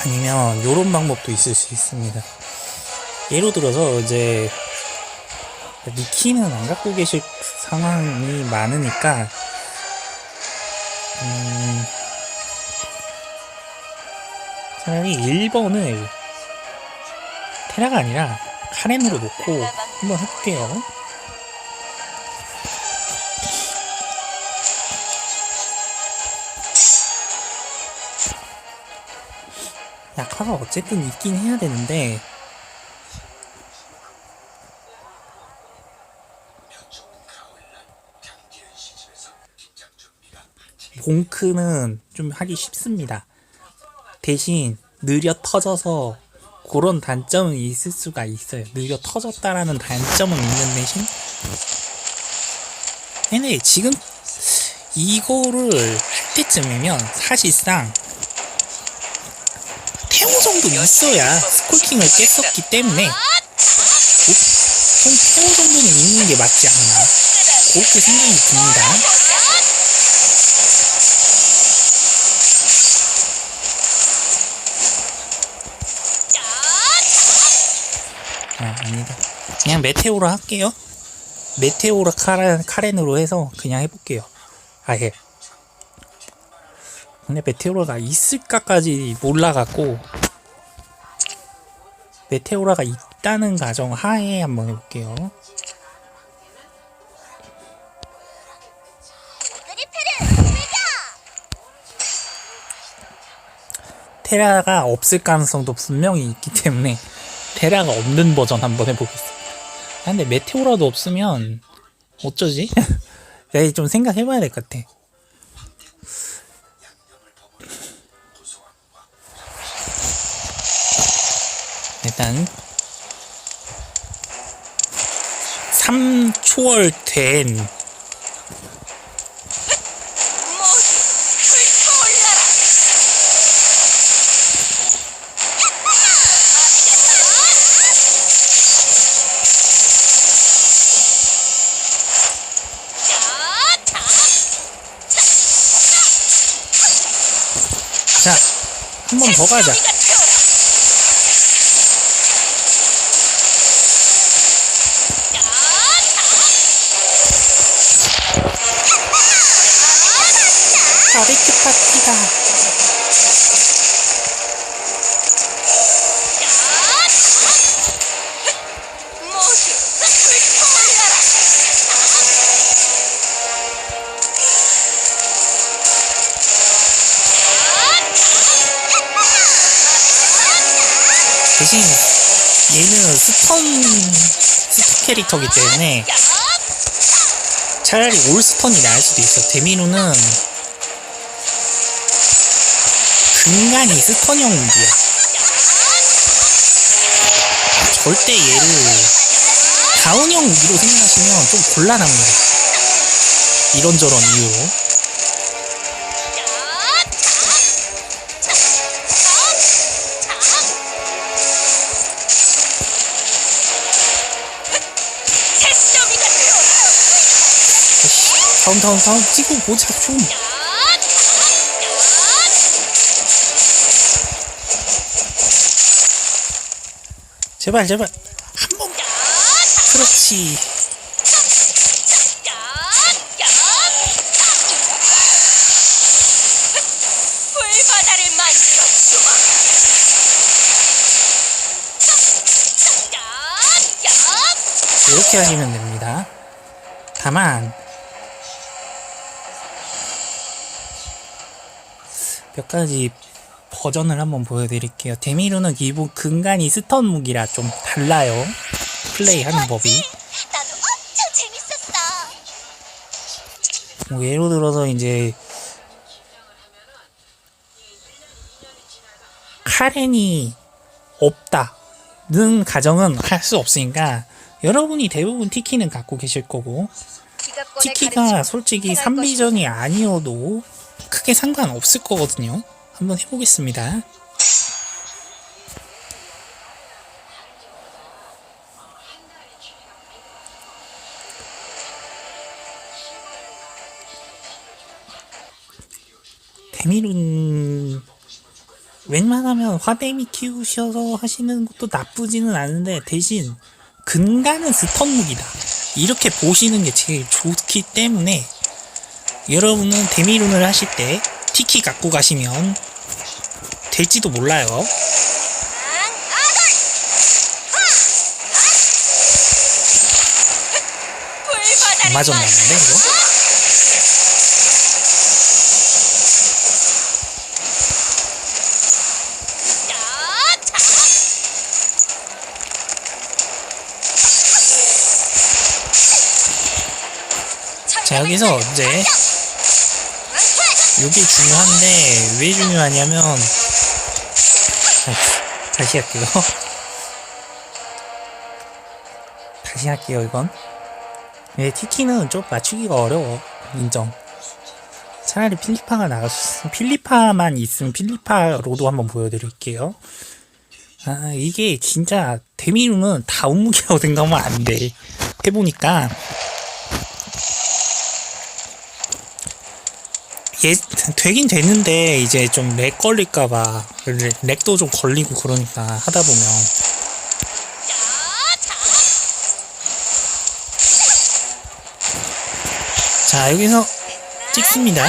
아니면 요런 방법도 있을 수 있습니다. 예를 들어서 이제 니키는 안 갖고 계실 상황이 많으니까 음, 차라리 1번을 테라가 아니라 카렌으로 놓고 한번 해볼게요. 약화가 어쨌든 있긴 해야 되는데 봉크는 좀 하기 쉽습니다. 대신 느려 터져서 그런 단점은 있을 수가 있어요. 느려 터졌다라는 단점은 있는 대신 근데 지금 이거를 할 때쯤이면 사실상 정도 있어야 스콜킹을 깼었기 때문에 보통 태호 정도는 있는 게 맞지 않나 그렇게 생각이 듭니다. 아, 아니다. 그냥 메테오로 할게요. 메테오로 카렌, 카렌으로 해서 그냥 해볼게요. 아예. 근데 메테오라가 있을까까지 몰라갖고 메테오라가 있다는 가정 하에 한번 해볼게요. 테라가 없을 가능성도 분명히 있기 때문에 테라가 없는 버전 한번 해보겠습니다. 아, 근데 메테오라도 없으면 어쩌지? 좀 생각해봐야 될 것 같아. 일단 3초월 된 자, 한 번 더 가자. 바베큐 파티다. 대신 얘는 스턴 스턴 캐릭터기 때문에 차라리 올스턴이 나을 수도 있어. 데미노는 근간이 스턴형 무기야. 절대 얘를 다운형 무기로 생각하시면 좀 곤란합니다. 이런저런 이유로. 다운 다운 다운 찍고 보자 좀. 제발 제발 한 번. 그렇지. 이렇게 하시면 됩니다. 다만 몇 가지 버전을 한번 보여드릴게요. 데미루는 기본 근간이 스턴 무기라 좀 달라요. 플레이하는 법이. 나도 엄청 재밌었어. 뭐 예를 들어서 이제 카렌이 없다는 가정은 할 수 없으니까 여러분이 대부분 티키는 갖고 계실 거고 티키가 솔직히 3비전이 아니어도 크게 상관없을 거거든요. 한번 해보겠습니다. 데미룬 웬만하면 화데미 키우셔서 하시는 것도 나쁘지는 않은데 대신 근가는 스턴 무기다. 이렇게 보시는 게 제일 좋기 때문에 여러분은 데미룬을 하실 때 티키 갖고 가시면 될지도 몰라요. 안 맞았나 만들어 본데, 이거? 자 여기서 이제 이게 중요한데 왜 중요하냐면 아, 다시 할게요. 다시 할게요 이건. 네, 티키는 좀 맞추기가 어려워 인정. 차라리 필리파가 나갔어 필리파만 있으면 필리파로도 한번 보여드릴게요. 아 이게 진짜 데미루는 다 운무기라고 생각하면 안돼. 해보니까 예, 되긴 되는데 이제 좀 렉 걸릴까봐. 렉- 렉도 좀 걸리고 그러니까 하다 보면. 자 여기서 찍습니다